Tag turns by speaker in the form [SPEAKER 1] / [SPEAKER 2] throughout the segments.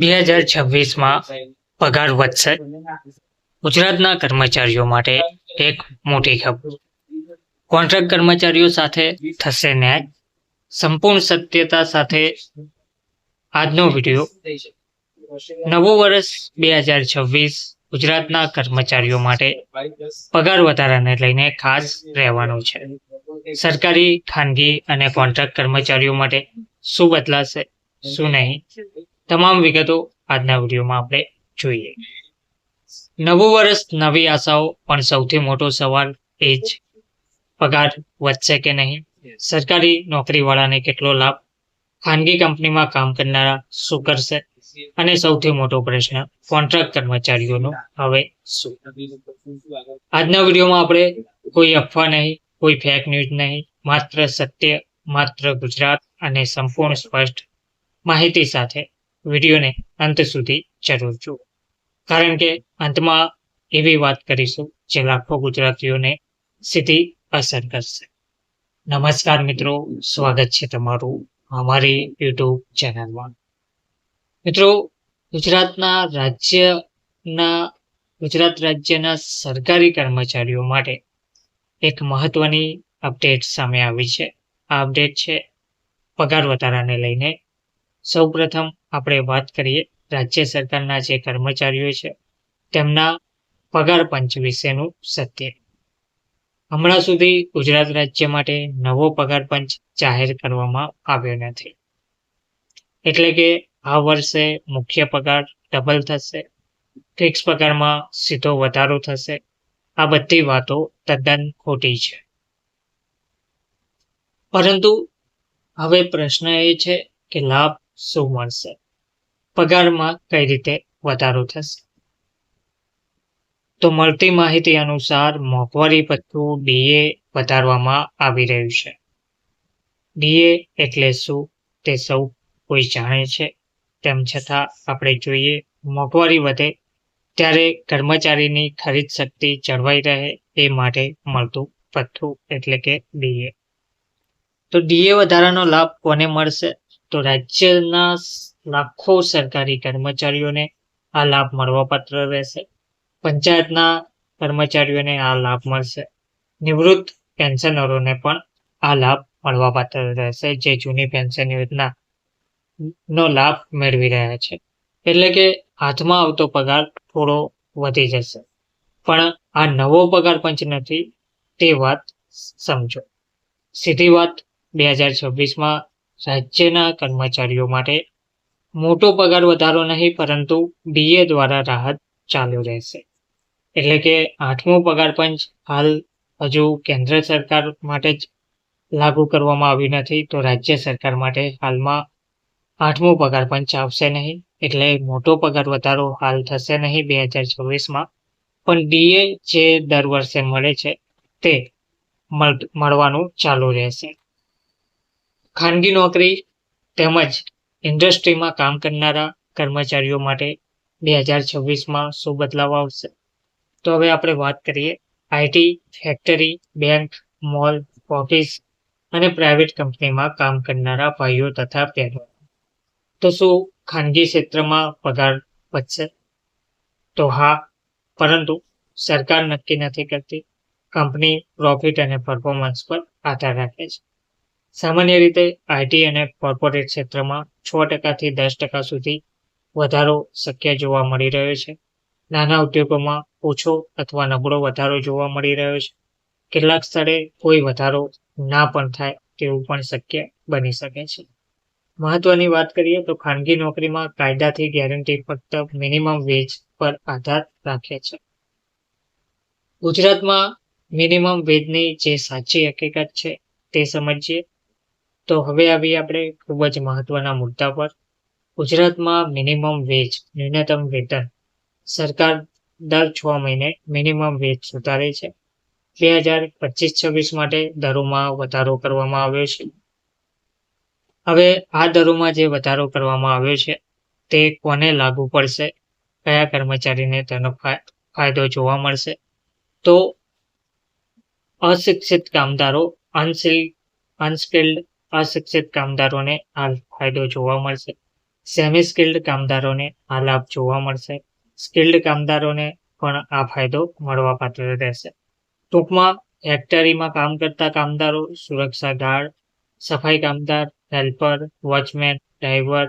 [SPEAKER 1] બે હજાર છવ્વીસમાં પગાર વધશે. ગુજરાતના કર્મચારીઓ માટે એક મોટી ખબર કોન્ટ્રાક્ટ કર્મચારીઓ સાથે થશે ન્યાય. સંપૂર્ણ સત્યતા સાથે આજનો વીડિયો. નવું વર્ષ બે હજાર છવ્વીસ ગુજરાતના કર્મચારીઓ માટે પગાર વધારાને લઈને ખાસ રહેવાનું છે. સરકારી ખાનગી અને કોન્ટ્રાક્ટ કર્મચારીઓ માટે શું બદલાશે? શું નહીં? તમામ વિગતો આજના વિડીયોમાં આપણે જોઈએ. નવું વર્ષ નવી આશાઓ પણ સૌથી મોટો સવાલ એ જ પગાર વધશે કે નહીં? સરકારી નોકરીવાળાને કેટલો લાભ? ખાનગી કંપનીમાં કામ કરનારા શું કરશે? અને સૌથી મોટો પ્રશ્ન કોન્ટ્રાક્ટ કર્મચારીઓનો હવે શું? આજના વિડીયોમાં આપણે કોઈ અફવા નહીં કોઈ ફેક ન્યૂઝ નહીં માત્ર સત્ય માત્ર ગુજરાત અને સંપૂર્ણ સ્પષ્ટ માહિતી સાથે વિડીયોને અંત સુધી જરૂર જુઓ. કારણ કે અંતમાં એવી વાત કરીશું જે લાખો ગુજરાતીઓને સીધી અસર કરશે. નમસ્કાર મિત્રો, સ્વાગત છે તમારું અમારી યુટ્યુબ ચેનલમાં. મિત્રો, ગુજરાતના રાજ્યના, ગુજરાત રાજ્યના સરકારી કર્મચારીઓ માટે એક મહત્વની અપડેટ સામે આવી છે. આ અપડેટ છે પગાર વધારાને લઈને સૌ પ્રથમ આપણે વાત કરીએ રાજ્ય સરકારના જે કર્મચારીઓ છે, તેમના પગાર પંચ વિશેનું સત્ય. હમણાં સુધી ગુજરાત રાજ્ય માટે નવો પગાર પંચ જાહેર કરવામાં આવ્યો નથી. એટલે કે આ વર્ષે મુખ્ય પગાર ડબલ થશે, ફિક્સ પગારમાં સીધો વધારો થશે. આ બધી વાતો તદ્દન ખોટી છે. પરંતુ હવે પ્રશ્ન એ છે કે લાભ શું મળશે? પગારમાં કઈ રીતે વધારો થશે? તો મળતી માહિતી અનુસાર મોંઘવારી ભથ્થું ડીએ વધારવામાં આવી રહ્યું છે. ડીએ એટલે શું તે સૌ કોઈ જાણે છે. તેમ છતાં આપણે જોઈએ મોંઘવારી વધે ત્યારે કર્મચારીની ખરીદ શક્તિ જળવાઈ રહે એ માટે મળતું ભથ્થું એટલે કે ડીએ. તો ડીએ વધારાનો લાભ કોને મળશે? તો રાજ્યના લાખો સરકારી કર્મચારીઓને આ લાભ મળવાપાત્ર રહેશે. પંચાયતના કર્મચારીઓને આ લાભ મળશે. નિવૃત્ત પેન્શનરોને પણ આ લાભ મળવાપાત્ર રહેશે, જે જૂની પેન્શન યોજના નો લાભ મેળવી રહ્યા છે. એટલે કે હાથમાં આવતો પગાર થોડો વધી જશે. પણ આ નવો પગાર પંચ નથી, તે વાત સમજો. સીધી વાત બે હજાર છવ્વીસમાં રાજ્યના કર્મચારીઓ માટે મોટો પગાર વધારો નહીં, પરંતુ ડીએ દ્વારા રાહત ચાલુ રહેશે. એટલે કે આઠમો પગાર પંચ હાલ હજુ કેન્દ્ર સરકાર માટે જ લાગુ કરવામાં આવ્યું નથી, તો રાજ્ય સરકાર માટે હાલમાં આઠમો પગાર પંચ આવશે નહીં. એટલે મોટો પગાર વધારો હાલ થશે નહીં બે હજાર ચોવીસમાં. પણ ડીએ જે દર વર્ષે મળે છે, તે મળવાનું ચાલુ રહેશે. ખાનગી નોકરી તેમજ ઇન્ડસ્ટ્રીમાં કામ કરનારા કર્મચારીઓ માટે બે હજાર છવ્વીસમાં શું બદલાવ આવશે? તો હવે આપણે વાત કરીએ IT factory, bank, mall, office અને પ્રાઇવેટ કંપનીમાં કામ કરનારા ભાઈઓ તથા બહેનો. તો શું ખાનગી ક્ષેત્રમાં પગાર વધશે? તો હા, પરંતુ સરકાર નક્કી નથી કરતી. કંપની પ્રોફિટ અને પરફોર્મન્સ પર આધાર રાખે છે. સામાન્ય રીતે આઈટી અને કોર્પોરેટ ક્ષેત્રમાં છ ટકાથી દસ ટકા સુધી વધારો શક્ય જોવા મળી રહ્યો છે. નાના ઉદ્યોગોમાં ઓછો અથવા નબળો વધારો જોવા મળી રહ્યો છે. કેટલાક સ્થળે કોઈ વધારો ના પણ થાય તેવું પણ શક્ય બની શકે છે. મહત્વની વાત કરીએ તો ખાનગી નોકરીમાં કાયદાથી ગેરંટી ફક્ત મિનિમમ વેજ પર આધાર રાખે છે. ગુજરાતમાં મિનિમમ વેજની જે સાચી હકીકત છે તે સમજીએ તો હવે આવી આપણે ખૂબ જ મહત્વના મુદ્દા પર. ગુજરાતમાં મિનિમમ વેજ ન્યૂનતમ વેતન. સરકાર દર છ મહિને મિનિમમ વેજ સુધારે છે. બે હજાર પચીસ છવ્વીસ માટે દરોમાં વધારો કરવામાં આવ્યો છે. હવે આ દરોમાં જે વધારો કરવામાં આવ્યો છે, તે કોને લાગુ પડશે? કયા કર્મચારીને તેનો ફાયદો જોવા મળશે? તો અશિક્ષિત કામદારો અનસ્કિલ્ડ અનસ્કિલ્ડ અશિક્ષિત કામદારોને આ ફાયદો જોવા મળશે. સેમી સ્કિલ્ડ કામદારોને આ લાભ જોવા મળશે. સ્કિલ્ડ કામદારોને પણ આ ફાયદો મળવાપાત્ર રહેશે. ટૂંકમાં ફેક્ટરીમાં કામ કરતા કામદારો, સુરક્ષા ગાર્ડ, સફાઈ કામદાર હેલ્પર વોચમેન ડ્રાઈવર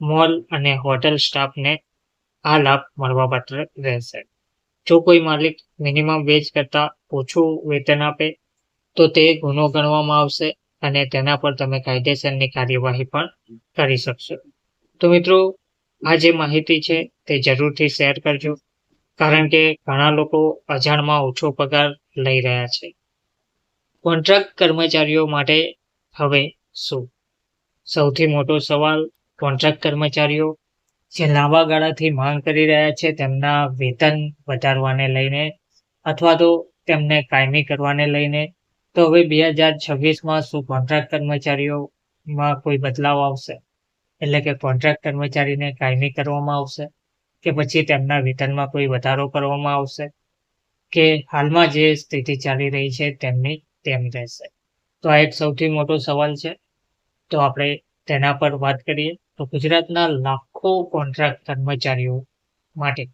[SPEAKER 1] મોલ અને હોટેલ સ્ટાફને આ લાભ મળવાપાત્ર રહેશે. જો કોઈ માલિક મિનિમમ વેજ કરતાં ઓછું વેતન આપે, તો તે ગુનો ગણવામાં આવશે. અને તેના પર તમે કાયદેસરની કાર્યવાહી પણ કરી શકશો. તો મિત્રો, આ જે માહિતી છે તે જરૂરથી શેર કરજો, કારણ કે ઘણા લોકો અજાણમાં ઓછો પગાર લઈ રહ્યા છે. કોન્ટ્રાક્ટ કર્મચારીઓ માટે હવે શું? સૌથી મોટો સવાલ કોન્ટ્રાક્ટ કર્મચારીઓ જે લાંબા ગાળાથી માંગ કરી રહ્યા છે તેમના વેતન વધારવાને લઈને અથવા તો તેમને કાયમી કરવાને લઈને તો હવે બે હજાર છવ્વીસમાં શું કોન્ટ્રાક્ટ કર્મચારીઓમાં કોઈ બદલાવ આવશે? એટલે કે કોન્ટ્રાક્ટ કર્મચારીને કાયમી કરવામાં આવશે? કે પછી તેમના વેતનમાં કોઈ વધારો કરવામાં આવશે? કે હાલમાં જે સ્થિતિ ચાલી રહી છે તેમની તેમ રહેશે? તો આ એક સૌથી મોટો સવાલ છે. તો આપણે તેના પર વાત કરીએ. તો ગુજરાતના લાખો કોન્ટ્રાક્ટ કર્મચારીઓ માટે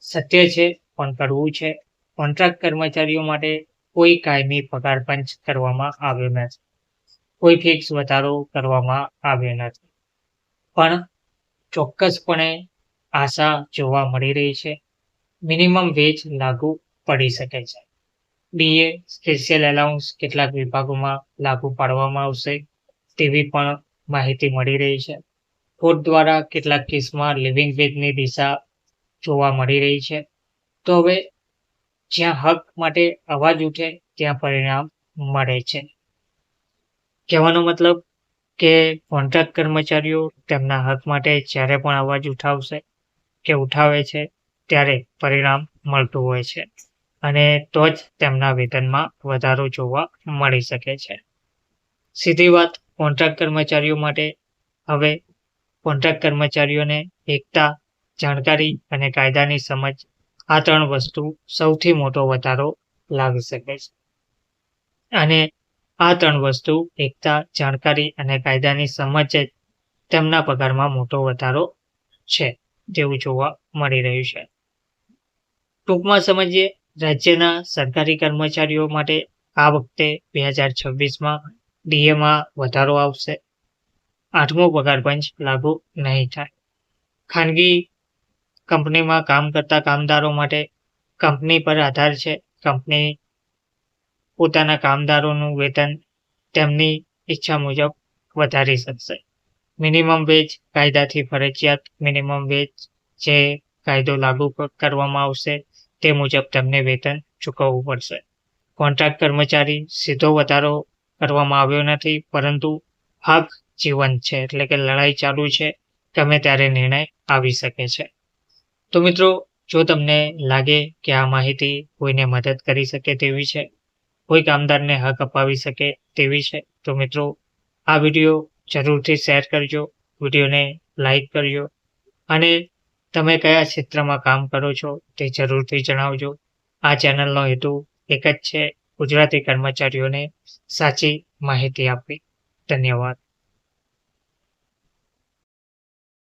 [SPEAKER 1] સત્ય છે, પણ કરવું છે. કોન્ટ્રાક્ટ કર્મચારીઓ માટે કોઈ કાયમી પગાર પંચ કરવામાં આવ્યો નથી. કોઈ ફિક્સ વધારો કરવામાં આવ્યો નથી. પણ ચોક્કસપણે આશા જોવા મળી રહી છે. મિનિમમ વેજ લાગુ પડી શકે છે. ડીએ સ્પેશિયલ એલાઉન્સ કેટલાક વિભાગોમાં લાગુ પાડવામાં આવશે તેવી પણ માહિતી મળી રહી છે. કોર્ટ દ્વારા કેટલાક કેસમાં લિવિંગ વેજની દિશા જોવા મળી રહી છે. તો હવે જ્યાં હક માટે અવાજ ઉઠે, ત્યાં પરિણામ મળે છે. કહેવાનો મતલબ કે કોન્ટ્રાક્ટ કર્મચારીઓ તેમના હક માટે જ્યારે પણ અવાજ ઉઠાવશે કે ઉઠાવે છે, ત્યારે પરિણામ મળતું હોય છે. અને તો જ તેમના વેતનમાં વધારો જોવા મળી શકે છે. સીધી વાત કોન્ટ્રાક્ટ કર્મચારીઓ માટે હવે કોન્ટ્રાક્ટ કર્મચારીઓને એકતા, જાણકારી અને કાયદાની સમજ આ ત્રણ વસ્તુ સૌથી મોટો વધારો લાવી શકે છે. અને આ ત્રણ વસ્તુ એકતા, જાણકારી અને કાયદાની સમજ તેમના પગારમાં મોટો વધારો છે તેવું જોવા મળી રહ્યું છે. ટૂંકમાં સમજીએ, રાજ્યના સરકારી કર્મચારીઓ માટે આ વખતે બે હજાર છવ્વીસમાં ડીએમાં વધારો આવશે. આઠમો પગાર પંચ લાગુ નહીં થાય. ખાનગી કંપનીમાં કામ કરતા કામદારો માટે કંપની પર આધાર છે. કંપની પોતાના કામદારોનું વેતન તેમની ઈચ્છા મુજબ વધારી શકશે. મિનિમમ વેજ કાયદાથી ફરજિયાત મિનિમમ વેજ જે કાયદો લાગુ કરવામાં આવશે તે મુજબ તેમને વેતન ચૂકવવું પડશે. કોન્ટ્રાક્ટ કર્મચારી સીધો વધારો કરવામાં આવ્યો નથી, પરંતુ હક જીવન છે, એટલે કે લડાઈ ચાલુ છે. ગમે ત્યારે નિર્ણય આવી શકે છે. તો મિત્રો, જો તમને લાગે કે આ માહિતી કોઈને મદદ કરી શકે તેવી છે, કોઈ કામદારને હક અપાવી શકે તેવી છે, તો મિત્રો, આ વીડિયો જરૂરથી શેર કરજો, વિડીયોને લાઈક કરજો અને તમે કયા ક્ષેત્રમાં કામ કરો છો તે જરૂરથી જણાવજો. આ ચેનલનો હેતુ એક જ છે, ગુજરાતી કર્મચારીઓને સાચી માહિતી આપવી. ધન્યવાદ.